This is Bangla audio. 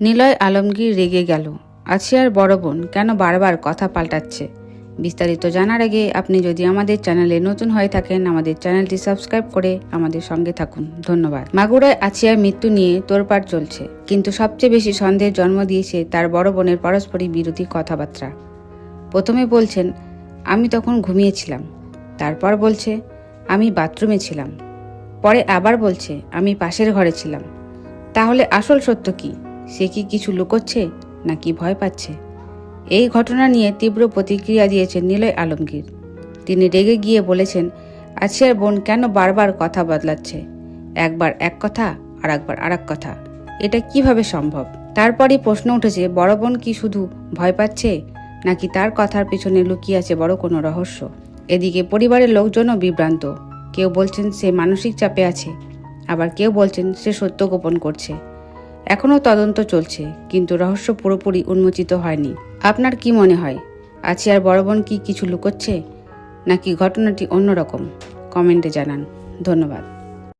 নিলয় আলমগীর রেগে গেল। আছিয়ার বড় বোন, কেন বারবার কথা পাল্টাচ্ছে? বিস্তারিত জানার আগে আপনি যদি আমাদের চ্যানেলে নতুন হয়ে থাকেন, আমাদের চ্যানেলটি সাবস্ক্রাইব করে আমাদের সঙ্গে থাকুন। ধন্যবাদ। মাগুরায় আছিয়ার মৃত্যু নিয়ে তোড়পাড় চলছে, কিন্তু সবচেয়ে বেশি সন্দেহের জন্ম দিয়েছে তার বড় বোনের পারস্পরিক বিরোধী কথাবার্তা। প্রথমে বলছেন, আমি তখন ঘুমিয়েছিলাম। তারপর বলছে, আমি বাথরুমে ছিলাম। পরে আবার বলছে, আমি পাশের ঘরে ছিলাম। তাহলে আসল সত্য কি? সে কি কিছু লুকোচ্ছে নাকি ভয় পাচ্ছে? এই ঘটনা নিয়ে তীব্র প্রতিক্রিয়া দিয়েছেন নিলয় আলমগীর। তিনি রেগে গিয়ে বলেছেন আছিয়ার বোন কেন বারবার কথা বদলাচ্ছে? একবার এক কথা আর একবার আর কথা। এটা কীভাবে সম্ভব? তারপরই প্রশ্ন উঠেছে, বড় বোন কি শুধু ভয় পাচ্ছে নাকি তার কথার পিছনে লুকিয়ে আছে বড় কোনো রহস্য? এদিকে পরিবারের লোকজনও বিভ্রান্ত। কেউ বলছেন, সে মানসিক চাপে আছে। আবার কেউ বলছেন, সে সত্য গোপন করছে। এখনও তদন্ত চলছে, কিন্তু রহস্য পুরোপুরি উন্মোচিত হয়নি। আপনার কি মনে হয়? আছে আর বড় বোন কি কিছু লুকোচ্ছে? নাকি ঘটনাটি অন্যরকম? কমেন্টে জানান। ধন্যবাদ।